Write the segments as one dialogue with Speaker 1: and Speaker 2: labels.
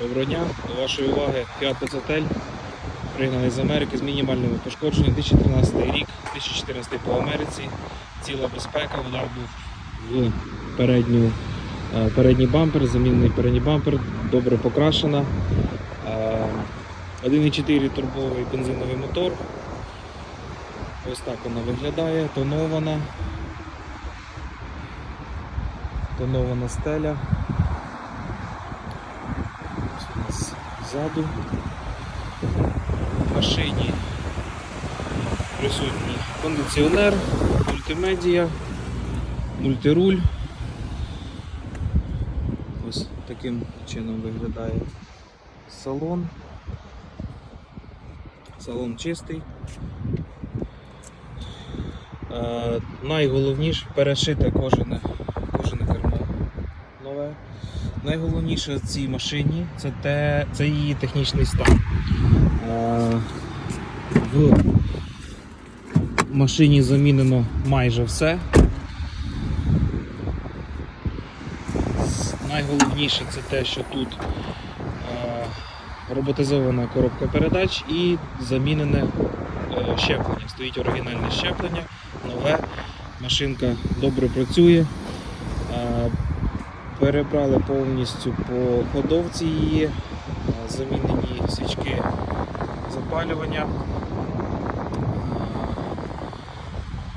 Speaker 1: Доброго дня, до вашої уваги Fiat 500L, пригнаний з Америки з мінімальними пошкодженнями 2013 рік, 2014 по Америці, ціла безпека, удар був в передню, е, передній бампер, замінений передній бампер, добре покрашена. Е, 1,4 турбовий бензиновий мотор. Ось так вона виглядає, тонована. Тонована стеля. Нас ззаду. В машині присутній кондиціонер, мультимедія, мультируль. Ось таким чином виглядає салон. Салон чистий. Е, найголовніше перешите кожане, кожне кермо нове. Найголовніше в цій машині це, те, це її технічний стан. Е, в машині замінено майже все. Найголовніше це те, що тут е, роботизована коробка передач і замінене е, щеплення. Стоїть оригінальне щеплення, нове. Машинка добре працює. Е, Перебрали повністю по ходовці її, е, замінені свічки запалювання.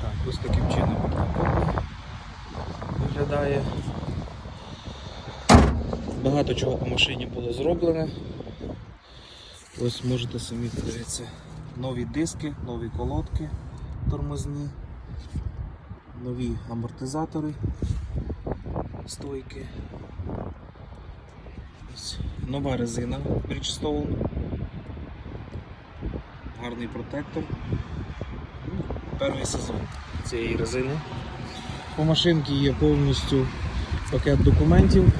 Speaker 1: Так, ось таким чином виглядає. Багато чого по машині було зроблено. Ось можете самі подивитися. Нові диски, нові колодки тормозні, нові амортизатори, стойки. Нова резина Bridgestone. Гарний протектор. Перший сезон цієї резини. По машинці є повністю пакет документів.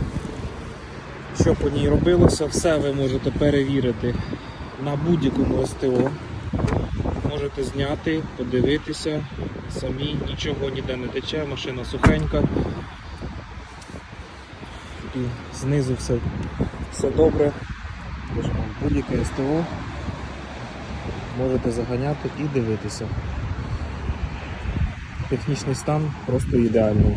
Speaker 1: Що по ній робилося, все ви можете перевірити на будь-якому СТО. Можете зняти, подивитися самі, нічого ніде не тече, машина сухенька. І знизу все, все добре. Будь-яке СТО можете заганяти і дивитися. Технічний стан просто ідеальний.